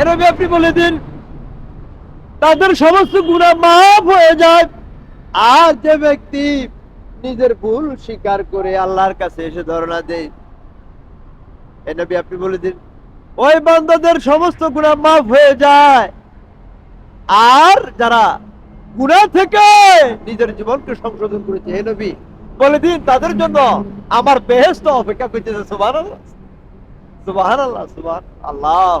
এরবি আপনি বলে দিন, তাদের সমস্ত গুণা মাফ হয়ে যায়। আর যে ব্যক্তি নিজের ভুল স্বীকার করে আল্লাহর কাছে এসে ধরনা দেয় এ নবী আপনি বলে দিন, ওই বান্দাদের সমস্ত গুণা মাফ হয়ে যায়। আর যারা গুণা থেকে নিজের জীবনকে সংশোধন করেছে হে নবী বলে দিন, তাদের জন্য আমার বেহেস্ত অপেক্ষা করতেছে সুবাহ সুবাহান, আল্লাহ সুবাহ আল্লাহ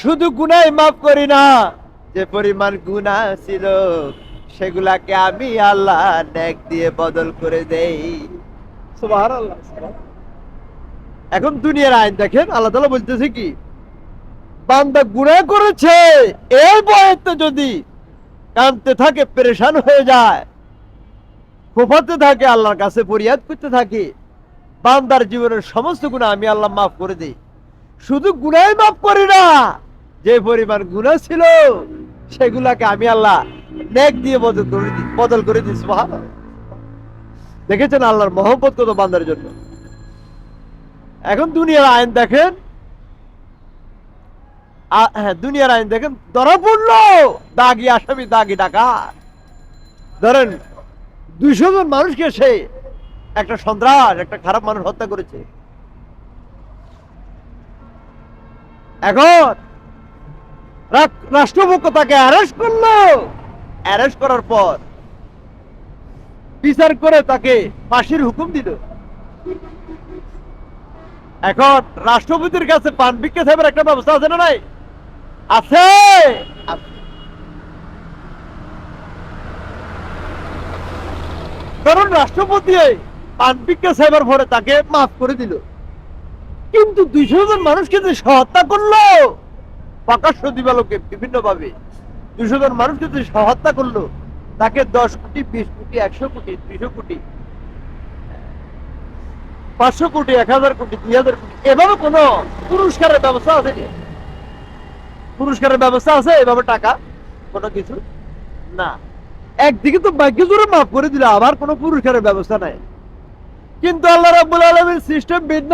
শুধু গুনাই মাফ করি না। যে পরিমাণ গুনাহ ছিল সেগুলাকে আমি আল্লাহ নেক দিয়ে বদল করে দেই। এখন দুনিয়ার আইন দেখেন আল্লাহ তাআলা বলতেছে কি বান্দা গুনাহ করেছে এই বয়সে যদি কাঁদতে থাকে পেরেশান হয়ে যায় ফোফাতে থাকে আল্লাহর কাছে ফরিয়াদ করতে থাকে বান্দার জীবনের সমস্ত গুণা আমি আল্লাহ মাফ করে দিই। শুধু গুনাই মাফ করি না যে পরিমাণ গুণা ছিল, সেগুলাকে আমি আল্লাহ নেক দিয়ে বদল করে দিই বদল করে দিই সুবহানাল্লাহ। দেখেছেন আল্লাহর মহব্বত কত বান্দার জন্য? এখন দুনিয়ার আইন দেখেন হ্যাঁ দুনিয়ার আইন দেখেন ধরা পড়ল দাগি আসামি, দাগি ডাকাত। ধরেন, দুইশো জন মানুষকে সে একটা সন্ত্রাস, একটা খারাপ মানুষ হত্যা করেছে। এখন রাষ্ট্রপক্ষ তাকে অ্যারেস্ট করল। অ্যারেস্ট করার পর বিচার করে তাকে ফাঁসির হুকুম দিল। এখন রাষ্ট্রপতির কাছে পান সাহেবের একটা ব্যবস্থা আছে না নাই? আছে। কারণ রাষ্ট্রপতি পান সাহেবের ভরে তাকে মাফ করে দিল। কিন্তু দুইশো জন মানুষকে যে সে হত্যা করল প্রকাশ্য দিবালোকে বিভিন্ন ভাবে দুইশো জন মানুষকে যে সে হত্যা করল, তাকে দশ কোটি, বিশ কোটি, একশো কোটি, দুইশো কোটি, পাঁচশো কোটি, এক হাজার কোটি, দুই হাজার কোটি, এভাবে কোনো পুরস্কারের ব্যবস্থা আছে পুরস্কারের ব্যবস্থা আছে, এভাবে টাকা, কোনো কিছু? না। একদিকে তো ভাগ্য জোরে মাফ করে দিল, আবার কোনো পুরস্কারের ব্যবস্থা নাই। কিন্তু আল্লাহ রাব্বুল আলামিন সিস্টেম ভিন্ন।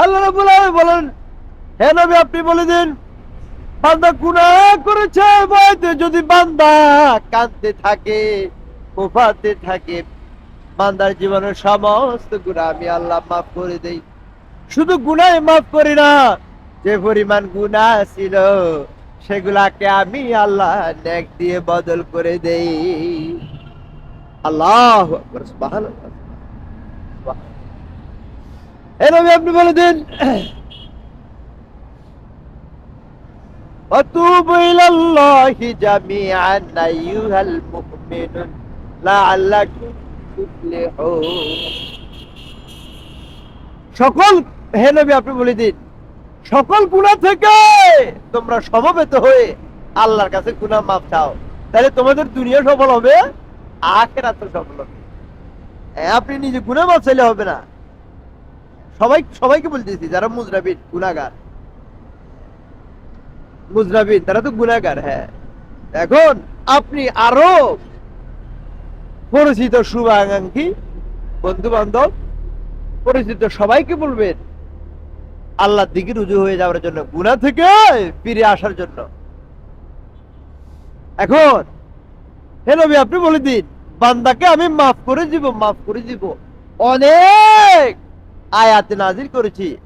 আল্লাহ রাব্বুল আলামিন বলেন হে নবী, আপনি বলে দিন, বান্দা গুনাহ করেছে বয়তে যদি বান্দা কাঁদতে থাকে কোফাতে থাকে, বান্দার জীবনের সমস্ত গুনাহ আমি আল্লাহ মাফ করে দেই। শুধু গুনাহ মাফ করি না, যে পরিমাণ গুনাহ ছিল, সেগুলাকে আমি আল্লাহ নেক দিয়ে বদল করে দেই। আল্লাহ সুবহানাল্লাহ। আপনি বলে দিন وتوبوا إلى الله جميعا أيها المؤمنون لعلكم تفلحون সকল হে নবী আপনি বলে দিন সকল গুণা থেকে তোমরা সমবেত হয়ে আল্লাহর কাছে গুনাহ মাফ চাও তাহলে তোমাদের দুনিয়া সফল হবে আখেরাত সফল হবে হ্যাঁ, আপনি নিজে গুনাহ মাফ চাইলে হবে না সবাই সবাইকে বলতেছি যারা মুজরাবিন গুনাহগার মুজরাবিন তারা তো গুনাহগার হ্যাঁ। এখন আপনি আরও পরিচিত শুভাকাঙ্ক্ষী বন্ধু বান্ধব পরিচিত সবাইকে বলবেন, আল্লাহর দিকে রুজু হয়ে যাওয়ার জন্য গুনাহ থেকে ফিরে আসার জন্য। এখন, হে নবী, আপনি বলে দিন, বান্দাকে আমি মাফ করে দিব, মাফ করে দিব। অনেক আয়াতে নাজির করেছি।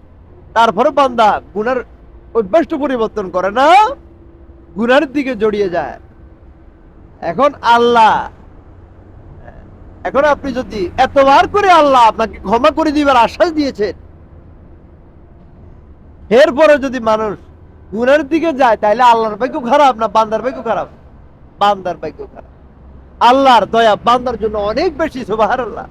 তারপরে বান্দা গুনার অভ্যাসটা পরিবর্তন করে না, গুনার দিকে জড়িয়ে যায়। এখন আল্লাহ, এখন আপনি যদি এতবার করে আল্লাহ আপনাকে ক্ষমা করে দিবার আশ্বাস দিয়েছেন, এরপরে যদি মানুষ গুনার দিকে যায় তাহলে আল্লাহর ভাগ্য খারাপ না বান্দার ভাগ্য খারাপ? বান্দার ভাগ্য খারাপ। আল্লাহর দয়া বান্দার জন্য অনেক বেশি সুবাহ আল্লাহ